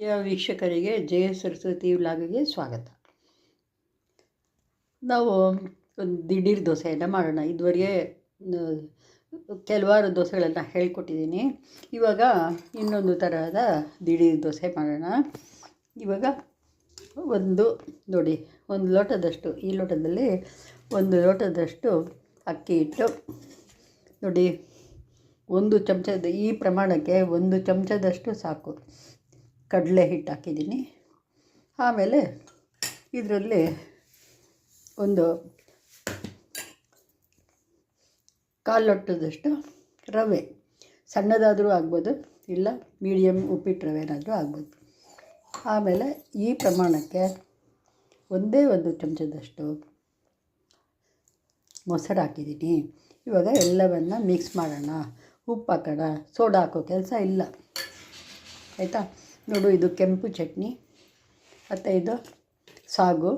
ವೀಕ್ಷಕರಿಗೆ ಜಯ ಸರಸ್ವತಿ ವ್ಲಾಗ್ಗೆ ಸ್ವಾಗತ. ನಾವು ಒಂದು ದಿಢೀರ್ ದೋಸೆಯನ್ನು ಮಾಡೋಣ. ಇದುವರೆಗೆ ಕೆಲವಾರು ದೋಸೆಗಳನ್ನು ಹೇಳ್ಕೊಟ್ಟಿದ್ದೀನಿ. ಇವಾಗ ಇನ್ನೊಂದು ತರಹದ ದಿಢೀರ್ ದೋಸೆ ಮಾಡೋಣ. ಇವಾಗ ಒಂದು, ನೋಡಿ, ಒಂದು ಲೋಟದಷ್ಟು, ಈ ಲೋಟದಲ್ಲಿ ಒಂದು ಲೋಟದಷ್ಟು ಅಕ್ಕಿ ಇಟ್ಟು ನೋಡಿ, ಒಂದು ಚಮಚದ, ಈ ಪ್ರಮಾಣಕ್ಕೆ ಒಂದು ಚಮಚದಷ್ಟು ಸಾಕು. ಕಡಲೆ ಹಿಟ್ಟು ಹಾಕಿದ್ದೀನಿ. ಆಮೇಲೆ ಇದರಲ್ಲಿ ಒಂದು ಕಾಲು ರವೆ. ಸಣ್ಣದಾದರೂ ಆಗ್ಬೋದು, ಇಲ್ಲ ಮೀಡಿಯಮ್ ಉಪ್ಪಿಟ್ಟು ರವೆನಾದರೂ ಆಗ್ಬೋದು. ಆಮೇಲೆ ಈ ಪ್ರಮಾಣಕ್ಕೆ ಒಂದೇ ಒಂದು ಚಮಚದಷ್ಟು ಮೊಸರು ಹಾಕಿದ್ದೀನಿ. ಇವಾಗ ಎಲ್ಲವನ್ನು ಮಿಕ್ಸ್ ಮಾಡೋಣ. ಉಪ್ಪು ಹಾಕೋಣ. ಸೋಡಾ ಹಾಕೋ ಕೆಲಸ ಇಲ್ಲ. ಆಯಿತಾ? ನೋಡು, ಇದು ಕೆಂಪು ಚಟ್ನಿ ಮತ್ತು ಇದು ಸಾಗು.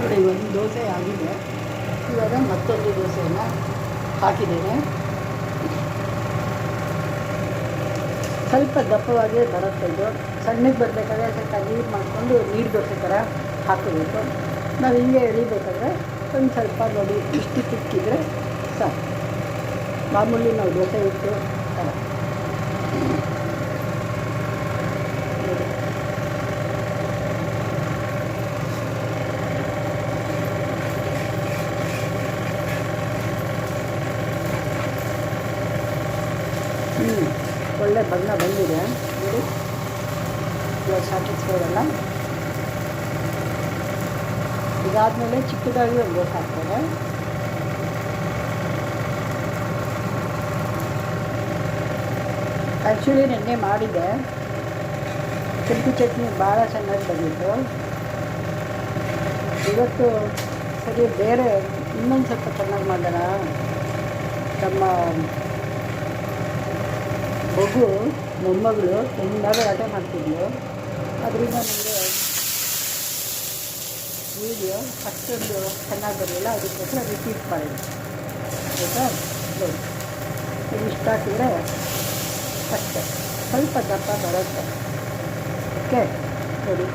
ನೋಡಿ ಒಂದು ದೋಸೆ ಆಗಿದೆ. ಇವಾಗ ಮತ್ತೊಂದು ದೋಸೆಯನ್ನು ಹಾಕಿದ್ದೇನೆ. ಸ್ವಲ್ಪ ದಪ್ಪವಾಗೇ ಬರುತ್ತೆ ಇದು. ಸಣ್ಣಗೆ ಬರಬೇಕಾದ್ರೆ ಸ್ವಲ್ಪ ನೀರು ಮಾಡಿಕೊಂಡು ನೀರು ದೋಸೆ ಥರ ಹಾಕಬೇಕು ನಾವು ಹಿಂಗೆ ಎಳಿಬೇಕಾದ್ರೆ ಒಂದು ಸ್ವಲ್ಪ ನೋಡಿ, ಇಷ್ಟು ತಿಕ್ಕಿದ್ರೆ ಸಾಕು. ಮಾಮೂಲಿ ನಾವು ದೋಸೆ ಇಟ್ಟು ಹ್ಞೂ ಒಳ್ಳೆ ಬಣ್ಣ ಬಂದಿದೆ. ನೋಡಿ, ಇವಾಗ ಸಾಕಿಸ್ಬೋದಲ್ಲ? ಇದಾದಮೇಲೆ ಚಿಕ್ಕದಾಗಿ ಒಂದು ದೋಸೆ ಹಾಕ್ತಾರೆ ಆ್ಯಕ್ಚುಲಿ ನೆನ್ನೆ ಮಾಡಿದೆ ಕೆಂಪು ಚಟ್ನಿ ಭಾಳ ಚೆನ್ನಾಗಿ ಬಂದಿತ್ತು. ಇವತ್ತು ಸರಿ ಬೇರೆ ಇನ್ನೊಂದು ಸ್ವಲ್ಪ ಚೆನ್ನಾಗಿ ಮಾಡೋಣ ನಮ್ಮ ಮಗು, ಮೊಮ್ಮಗಳು ಚೆನ್ನಾಗಿ ಆಟ ಮಾಡ್ತಿದ್ಲು. ಅದರಿಂದ ನನಗೆ ವೀಡಿಯೋ ಅಷ್ಟೊಂದು ಚೆನ್ನಾಗಿ ಬರಲಿಲ್ಲ ಅದಕ್ಕೋಸ್ಕರ ರಿಪೀಟ್ ಮಾಡಿದ್ದೆ ಆಯಿತಾ? ಇಷ್ಟ ಅಷ್ಟೇ ಸ್ವಲ್ಪ ದಪ್ಪ ಬರುತ್ತೆ ಓಕೆ ನೋಡಿ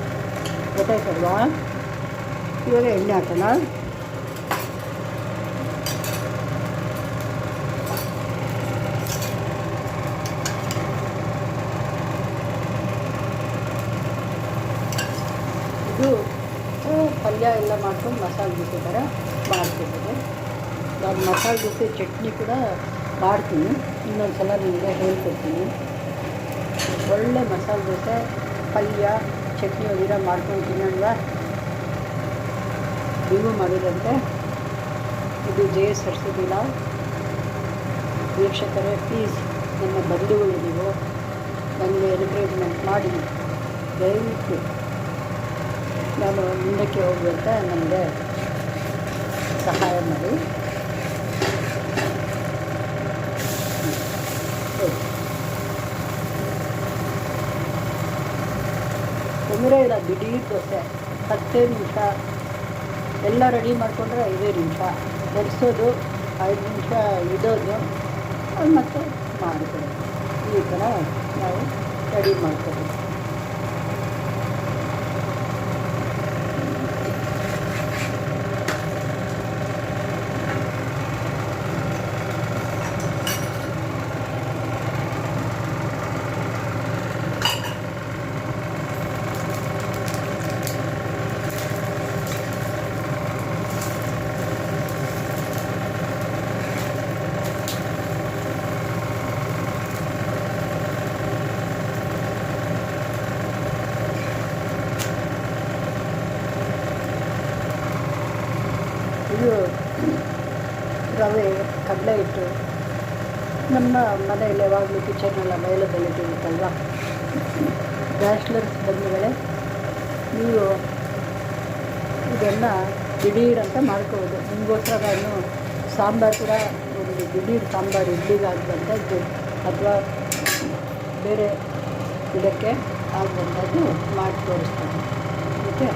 ಗೊತ್ತಾಯ್ತಲ್ವಾ ಇವಾಗ ಎಣ್ಣೆ ಹಾಕೋಣ ಇದು ಆ, ಪಲ್ಯ ಎಲ್ಲ ಮಾಡ್ಕೊಂಡು ಮಸಾಲೆ ದೋಸೆ ಥರ ಮಾಡ್ತಿದ್ದೀನಿ ನಾನು ಮಸಾಲೆ ದೋಸೆ ಚಟ್ನಿ ಕೂಡ ಮಾಡ್ತೀನಿ. ಇನ್ನೊಂದು ಸಲ ನಿಮಗೆ ಹೇಳ್ಕೊಡ್ತೀನಿ. ಒಳ್ಳೆ ಮಸಾಲೆ ದೋಸೆ, ಪಲ್ಯ, ಚಟ್ನಿ ಒಗಿರ ಮಾಡ್ಕೊಂಡು ತಿನ್ನಲ್ವ ನೀವು ಮಾಡಿದಂತೆ ಇದು ಜೆ ಎಸ್ ಲಾಲ್ ವೀಕ್ಷಕರೇ ಪ್ಲೀಸ್ ನನ್ನ ಬಂಧುಗಳು ನೀವು ನನಗೆ ಎನ್ಕರೇಜ್ಮೆಂಟ್ ಮಾಡಿ. ದಯವಿಟ್ಟು ನಾನು ಮುಂದಕ್ಕೆ ಹೋಗುವಂತ ನನಗೆ ಸಹಾಯ ಮಾಡಿ. ತೊಂದರೆ ಇಲ್ಲ, ದಿಢೀರ್ ದೋಸೆ. ಹತ್ತೇ ನಿಮಿಷ. ಎಲ್ಲ ರೆಡಿ ಮಾಡಿಕೊಂಡ್ರೆ ಐದೇ ನಿಮಿಷ. ಬೆರೆಸೋದು ಐದು ನಿಮಿಷ ಇಡೋದು. ಮತ್ತೆ ಮಾಡಿಕೊಡೋದು. ಈ ಥರ ನಾವು ರೆಡಿ ಮಾಡ್ಕೋಬೇಕು ಇದು ರವೆ ಕಡಲೆ ಇಟ್ಟು ನಮ್ಮ ಮನೆಯಲ್ಲಿ ಯಾವಾಗಲೂ ಕಿಚನ್ನೆಲ್ಲ ಅವೈಲಬಿಲಿಟಿ ಇರುತ್ತಲ್ವ? ಬ್ಯಾಚ್ಲರ್ಸ್ ಬಂಧುಗಳೇ, ನೀವು ಇದನ್ನು ದಿಢೀರ್ ಅಂತ ಮಾಡ್ಕೋಬೋದು. ನಿಮಗೋಸ್ಕರ ನಾನು ಸಾಂಬಾರು ಕೂಡ ಒಂದು ದಿಢೀರ್ ಸಾಂಬಾರು ಇಡ್ಲಿಗಾಗುವಂಥದ್ದು ಅಥವಾ ಬೇರೆ ಇದಕ್ಕೆ ಆಗುವಂಥದ್ದು ಮಾಡಿ ತೋರಿಸ್ತೀನಿ okay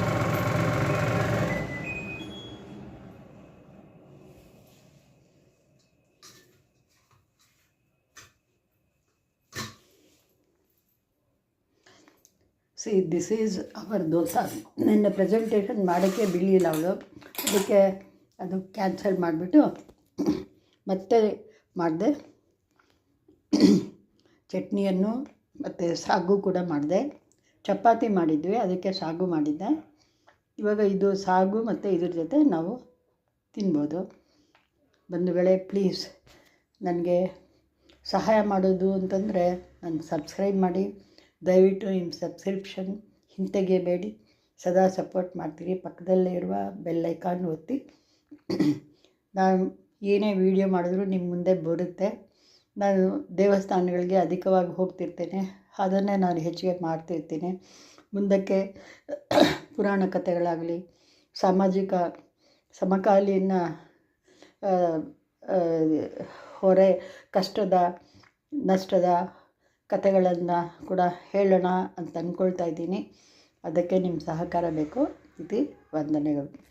see this is our dosa ನಿನ್ನೆ ಪ್ರೆಸೆಂಟೇಷನ್ ಮಾಡೋಕ್ಕೆ ಬಿಳಿಯಿಲ್ಲ ಅವಳು. ಅದಕ್ಕೆ ಅದು ಕ್ಯಾನ್ಸಲ್ ಮಾಡಿಬಿಟ್ಟು ಮತ್ತೆ ಮಾಡಿದೆ. ಚಟ್ನಿಯನ್ನು ಮತ್ತು ಸಾಗು ಕೂಡ ಮಾಡಿದೆ. ಚಪಾತಿ ಮಾಡಿದ್ವಿ, ಅದಕ್ಕೆ ಸಾಗು ಮಾಡಿದ್ದೆ. ಇವಾಗ ಇದು ಸಾಗು ಮತ್ತು ಇದ್ರ ಜೊತೆ ನಾವು ತಿನ್ಬೋದು. ಬಂಧುಗಳೇ ಪ್ಲೀಸ್ ನನಗೆ ಸಹಾಯ ಮಾಡೋದು ಅಂತಂದರೆ ನಾನು ಸಬ್ಸ್ಕ್ರೈಬ್ ಮಾಡಿ. ದಯವಿಟ್ಟು ನಿಮ್ಮ ಸಬ್ಸ್ಕ್ರಿಪ್ಷನ್ ಹಿಂತೆಗೆಯಬೇಡಿ ಸದಾ ಸಪೋರ್ಟ್ ಮಾಡ್ತೀರಿ. ಪಕ್ಕದಲ್ಲೇ ಇರುವ ಬೆಲ್ಲೈಕಾನ್ ಒತ್ತಿ. ನಾನು ಏನೇ ವೀಡಿಯೋ ಮಾಡಿದ್ರೂ ನಿಮ್ಮ ಮುಂದೆ ಬರುತ್ತೆ. ನಾನು ದೇವಸ್ಥಾನಗಳಿಗೆ ಅಧಿಕವಾಗಿ ಹೋಗ್ತಿರ್ತೇನೆ. ಅದನ್ನೇ ನಾನು ಹೆಚ್ಚಿಗೆ ಮಾಡ್ತಿರ್ತೀನಿ. ಮುಂದಕ್ಕೆ ಪುರಾಣ ಕಥೆಗಳಾಗಲಿ, ಸಾಮಾಜಿಕ ಸಮಕಾಲೀನ ಹೊರೆ, ಕಷ್ಟದ, ನಷ್ಟದ ಕಥೆಗಳನ್ನು ಕೂಡ ಹೇಳೋಣ ಅಂತ ಅಂದ್ಕೊಳ್ತಾ ಇದ್ದೀನಿ. ಅದಕ್ಕೆ ನಿಮ್ಮ ಸಹಕಾರ ಬೇಕು. ಇದು ವಂದನೆಗಳು.